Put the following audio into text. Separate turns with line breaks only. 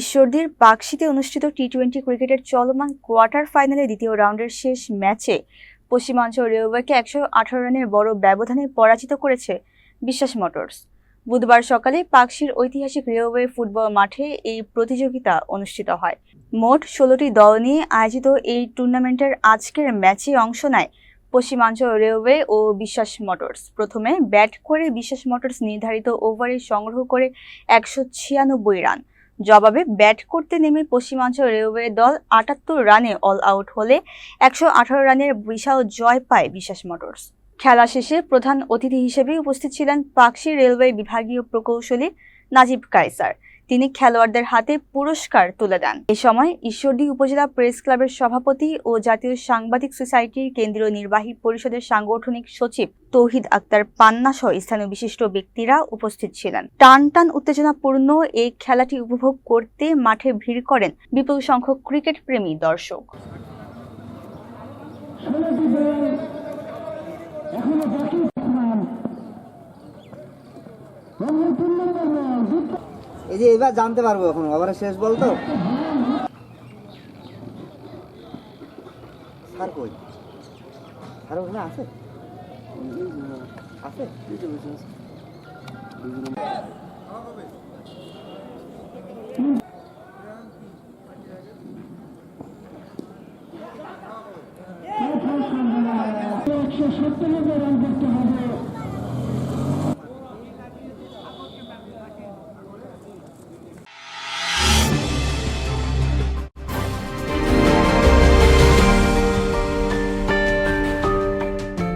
ঈশ্বরদীর পাকশিতে অনুষ্ঠিত T twenty ক্রিকেটের চলমান কোয়ার্টার ফাইনালে দ্বিতীয় রাউন্ডের শেষ ম্যাচে পশ্চিমাঞ্চল রেলওয়েকে একশো আঠারো রানের বড় ব্যবধানে পরাজিত করেছে বিশ্বাস মোটরস। বুধবার সকালে পাকশির ঐতিহাসিক রেলওয়ে ফুটবল মাঠে এই প্রতিযোগিতা অনুষ্ঠিত হয়। মোট ষোলোটি দল নিয়ে আয়োজিত এই টুর্নামেন্টের আজকের ম্যাচে অংশ নেয় পশ্চিমাঞ্চল রেলওয়ে ও বিশ্বাস মোটরস। প্রথমে ব্যাট করে বিশ্বাস মোটরস নির্ধারিত ওভারে সংগ্রহ করে একশো ছিয়ানব্বই রান। জবাবে ব্যাট করতে নেমে পশ্চিমাঞ্চল রেলওয়ে দল আটাত্তর রানে অল আউট হলে একশো আঠারো রানের বিশাল জয় পায় বিশ্বাস মোটরস। খেলা শেষে প্রধান অতিথি হিসেবে উপস্থিত ছিলেন পাকশি রেলওয়ে বিভাগীয় প্রকৌশলী নাজিব কায়সার। তিনি খেলোয়াড়দের হাতে পুরস্কার তুলে দেন। এ সময় ঈশ্বরদী উপজেলা প্রেস ক্লাবের সভাপতি ও জাতীয় সাংবাদিক সোসাইটির কেন্দ্রীয় নির্বাহী পরিষদের সাংগঠনিক সচিব তৌহিদ আক্তার পান্না সহ স্থানীয় বিশিষ্ট ব্যক্তিরা উপস্থিত ছিলেন। টান টান উত্তেজনাপূর্ণ এই খেলাটি উপভোগ করতে মাঠে ভিড় করেন বিপুল সংখ্যক ক্রিকেট প্রেমী দর্শক।
এই যে এবার জানতে পারব এখন ওভারের শেষ বল তো? স্যার কই? স্যার ওখানে আছে? আছে?
একশো সত্তর রান করতে